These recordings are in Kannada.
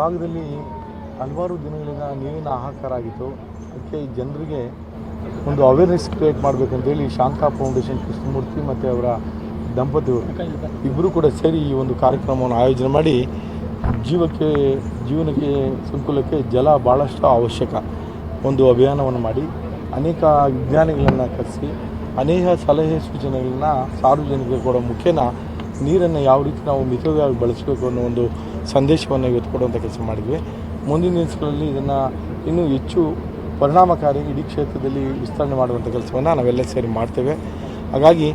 ಭಾಗದಲ್ಲಿ ಹಲವಾರು ದಿನಗಳಿಂದ ನೀರಿನ ಹಾಹಾಕಾರ ಆಗಿತ್ತು. ಅದಕ್ಕೆ ಜನರಿಗೆ ಒಂದು ಅವೇರ್ನೆಸ್ ಕ್ರಿಯೇಟ್ ಮಾಡಬೇಕಂತೇಳಿ ಶಾಂತಾ ಫೌಂಡೇಶನ್ ಕೃಷ್ಣಮೂರ್ತಿ ಮತ್ತು ಅವರ ದಂಪತಿಗಳು ಇಬ್ಬರು ಕೂಡ ಸೇರಿ ಈ ಒಂದು ಕಾರ್ಯಕ್ರಮವನ್ನು ಆಯೋಜನೆ ಮಾಡಿ ಜೀವಕ್ಕೆ, ಜೀವನಕ್ಕೆ, ಸಂಕುಲಕ್ಕೆ ಜಲ ಭಾಳಷ್ಟು ಅವಶ್ಯಕ ಒಂದು ಅಭಿಯಾನವನ್ನು ಮಾಡಿ ಅನೇಕ ವಿಜ್ಞಾನಿಗಳನ್ನು ಕರೆಸಿ, ಅನೇಕ ಸಲಹೆ ಸೂಚನೆಗಳನ್ನ ಸಾರ್ವಜನಿಕರು ಕೊಡೋ ಮುಖೇನ ನೀರನ್ನು ಯಾವ ರೀತಿ ನಾವು ಮಿತವಾಗಿ ಬಳಸಬೇಕು ಅನ್ನೋ ಒಂದು ಸಂದೇಶವನ್ನು ಇವತ್ತು ಕೊಡುವಂಥ ಕೆಲಸ ಮಾಡಿದ್ವಿ. ಮುಂದಿನ ದಿನಗಳಲ್ಲಿ ಇದನ್ನು ಇನ್ನೂ ಹೆಚ್ಚು ಪರಿಣಾಮಕಾರಿ ಇಡೀ ಕ್ಷೇತ್ರದಲ್ಲಿ ವಿಸ್ತರಣೆ ಮಾಡುವಂಥ ಕೆಲಸವನ್ನು ನಾವೆಲ್ಲ ಸೇರಿ ಮಾಡ್ತೇವೆ. ಹಾಗಾಗಿ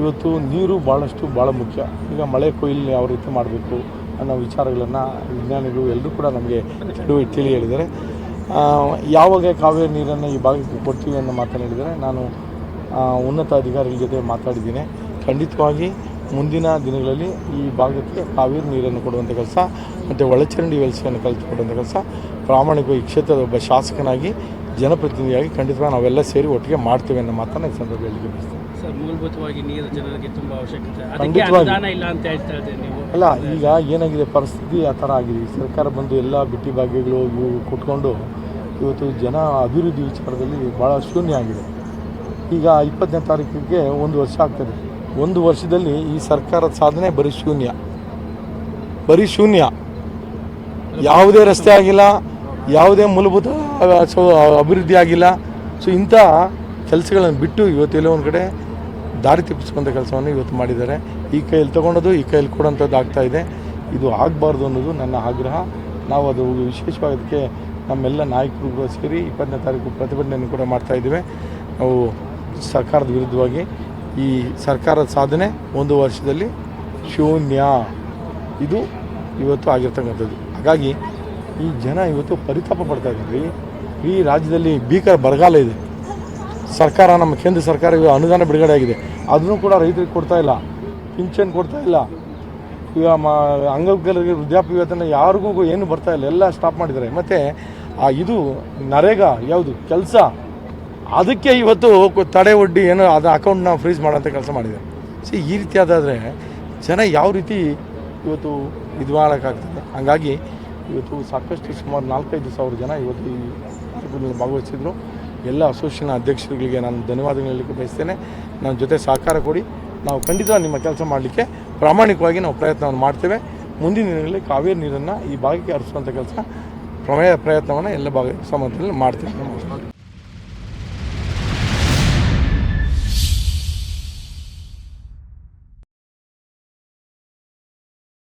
ಇವತ್ತು ನೀರು ಭಾಳಷ್ಟು ಭಾಳ ಮುಖ್ಯ. ಈಗ ಮಳೆ ಕೊಯ್ಲು ಯಾವ ರೀತಿ ಮಾಡಬೇಕು ಅನ್ನೋ ವಿಚಾರಗಳನ್ನು ವಿಜ್ಞಾನಿಗಳು ಎಲ್ಲರೂ ಕೂಡ ನಮಗೆ ತಿಳಿ ತಿಳಿ ಹೇಳಿದ್ದಾರೆ. ಯಾವಾಗ ಕಾವೇರಿ ನೀರನ್ನು ಈ ಭಾಗಕ್ಕೆ ಕೊಡ್ತೀವಿ ಅನ್ನೋ ಮಾತನಾಡಿದರೆ ನಾನು ಉನ್ನತ ಅಧಿಕಾರಿಗಳ ಜೊತೆ ಮಾತಾಡಿದ್ದೀನಿ. ಖಂಡಿತವಾಗಿ ಮುಂದಿನ ದಿನಗಳಲ್ಲಿ ಈ ಭಾಗಕ್ಕೆ ಕಾವೇರಿ ನೀರನ್ನು ಕೊಡುವಂಥ ಕೆಲಸ ಮತ್ತು ಒಳಚರಂಡಿ ವ್ಯವಸ್ಥೆಯನ್ನು ಕಲಿತುಕೊಡುವಂಥ ಕೆಲಸ ಪ್ರಾಮಾಣಿಕವಾಗಿ ಕ್ಷೇತ್ರದ ಒಬ್ಬ ಶಾಸಕನಾಗಿ ಜನಪ್ರತಿನಿಧಿಯಾಗಿ ಖಂಡಿತವಾಗಿ ನಾವೆಲ್ಲ ಸೇರಿ ಒಟ್ಟಿಗೆ ಮಾಡ್ತೇವೆ ಅನ್ನೋ ಮಾತನ್ನು ಈ ಸಂದರ್ಭದಲ್ಲಿ ಸರ್ ಮೂಲಭೂತವಾಗಿ ನೀರು ಜನರಿಗೆ ತುಂಬಾ ಅವಶ್ಯಕತೆ. ಖಂಡಿತವಾಗಿ. ಅನುದಾನ ಇಲ್ಲ ಅಂತ ಹೇಳ್ತಾ ಇದ್ದೀರಿ ನೀವು. ಅಲ್ಲ ಈಗ ಏನಾಗಿದೆ ಪರಿಸ್ಥಿತಿ ಆ ಥರ ಆಗಿದೆ. ಸರ್ಕಾರ ಬಂದು ಎಲ್ಲ ಬಿಟ್ಟಿ ಭಾಗ್ಯಗಳು ಇವು ಕೊಟ್ಕೊಂಡು ಇವತ್ತು ಜನ ಅಭಿವೃದ್ಧಿ ವಿಚಾರದಲ್ಲಿ ಭಾಳ ಶೂನ್ಯ ಆಗಿದೆ. ಈಗ ಇಪ್ಪತ್ತನೇ ತಾರೀಕಿಗೆ ಒಂದು ವರ್ಷ ಆಗ್ತದೆ ಒಂದು ವರ್ಷದಲ್ಲಿ ಈ ಸರ್ಕಾರದ ಸಾಧನೆ ಬರೀ ಶೂನ್ಯ. ಬರೀ ಶೂನ್ಯ. ಯಾವುದೇ ರಸ್ತೆ ಆಗಿಲ್ಲ, ಯಾವುದೇ ಮೂಲಭೂತ ಅಭಿವೃದ್ಧಿ ಆಗಿಲ್ಲ. ಸೊ, ಇಂಥ ಕೆಲಸಗಳನ್ನು ಬಿಟ್ಟು ಇವತ್ತು ಎಲ್ಲೋ ಒಂದು ಕಡೆ ದಾರಿ ತಪ್ಪಿಸುವಂಥ ಕೆಲಸವನ್ನು ಇವತ್ತು ಮಾಡಿದ್ದಾರೆ. ಈ ಕೈಯಲ್ಲಿ ತೊಗೊಂಡೋದು ಈ ಕೈಯಲ್ಲಿ ಕೊಡೋಂಥದ್ದು ಆಗ್ತಾ ಇದೆ. ಇದು ಆಗಬಾರ್ದು ಅನ್ನೋದು ನನ್ನ ಆಗ್ರಹ. ನಾವು ಅದು ವಿಶೇಷವಾಗಿ ಅದಕ್ಕೆ ನಮ್ಮೆಲ್ಲ ನಾಯಕರು ಸೇರಿ ಇಪ್ಪತ್ತನೇ ತಾರೀಕು ಪ್ರತಿಭಟನೆಯನ್ನು ಕೂಡ ಮಾಡ್ತಾ ಇದ್ದೇವೆ. ನಾವು ಸರ್ಕಾರದ ವಿರುದ್ಧವಾಗಿ ಈ ಸರ್ಕಾರದ ಸಾಧನೆ ಒಂದು ವರ್ಷದಲ್ಲಿ ಶೂನ್ಯ. ಇದು ಇವತ್ತು ಆಗಿರ್ತಕ್ಕಂಥದ್ದು. ಹಾಗಾಗಿ ಈ ಜನ ಇವತ್ತು ಪರಿತಾಪ ಪಡ್ತಾ ಇದ್ದಾರೆ. ಈ ರಾಜ್ಯದಲ್ಲಿ ಭೀಕರ ಬರಗಾಲ ಇದೆ. ಸರ್ಕಾರ, ನಮ್ಮ ಕೇಂದ್ರ ಸರ್ಕಾರ ಅನುದಾನ ಬಿಡುಗಡೆ ಆಗಿದೆ. ಅದನ್ನು ಕೂಡ ರೈತರಿಗೆ ಕೊಡ್ತಾ ಇಲ್ಲ. ಪಿಂಚನ್ ಕೊಡ್ತಾ ಇಲ್ಲ. ಈಗ ಮ, ಅಂಗವಿಕಲರಿಗೆ ವೃದ್ಧಾಪ್ಯ ವೇತನ ಯಾರಿಗೂ ಏನು ಬರ್ತಾ ಇಲ್ಲ. ಎಲ್ಲ ಸ್ಟಾಪ್ ಮಾಡಿದ್ದಾರೆ. ಮತ್ತು, ಆ, ಇದು ನರೇಗಾ ಯಾವುದು? ಕೆಲಸ. ಅದಕ್ಕೆ ಇವತ್ತು ತಡೆ ಒಡ್ಡಿ ಏನೋ ಅದು ಅಕೌಂಟ್ನ ಫ್ರೀಸ್ ಮಾಡೋಂಥ ಕೆಲಸ ಮಾಡಿದೆ. ಸಿ, ಈ ರೀತಿ ಆದರೆ ಜನ ಯಾವ ರೀತಿ ಇವತ್ತು ಇದು ಮಾಡೋಕ್ಕಾಗ್ತದೆ ಹಾಗಾಗಿ ಇವತ್ತು ಸಾಕಷ್ಟು ಸುಮಾರು ನಾಲ್ಕೈದು ಸಾವಿರ ಜನ ಇವತ್ತು ಈ ಕಾರ್ಯಕ್ರಮದಲ್ಲಿ ಭಾಗವಹಿಸಿದ್ರು. ಎಲ್ಲ ಅಸೋಸಿಯೇಷನ್ ಅಧ್ಯಕ್ಷರುಗಳಿಗೆ ನಾನು ಧನ್ಯವಾದಗಳು ಹೇಳಲಿಕ್ಕೆ ಬಯಸ್ತೇನೆ. ನನ್ನ ಜೊತೆ ಸಹಕಾರ ಕೊಡಿ. ನಾವು ಖಂಡಿತ ನಿಮ್ಮ ಕೆಲಸ ಮಾಡಲಿಕ್ಕೆ ಪ್ರಾಮಾಣಿಕವಾಗಿ ನಾವು ಪ್ರಯತ್ನವನ್ನು ಮಾಡ್ತೇವೆ. ಮುಂದಿನ ದಿನಗಳಲ್ಲಿ ಕಾವೇರಿ ನೀರನ್ನು ಈ ಭಾಗಕ್ಕೆ ಹರಿಸುವಂಥ ಕೆಲಸ ಪ್ರಮೇಯ ಪ್ರಯತ್ನವನ್ನು ಎಲ್ಲ ಭಾಗ ಸಮಾಜದಲ್ಲಿ ಮಾಡ್ತೇವೆ.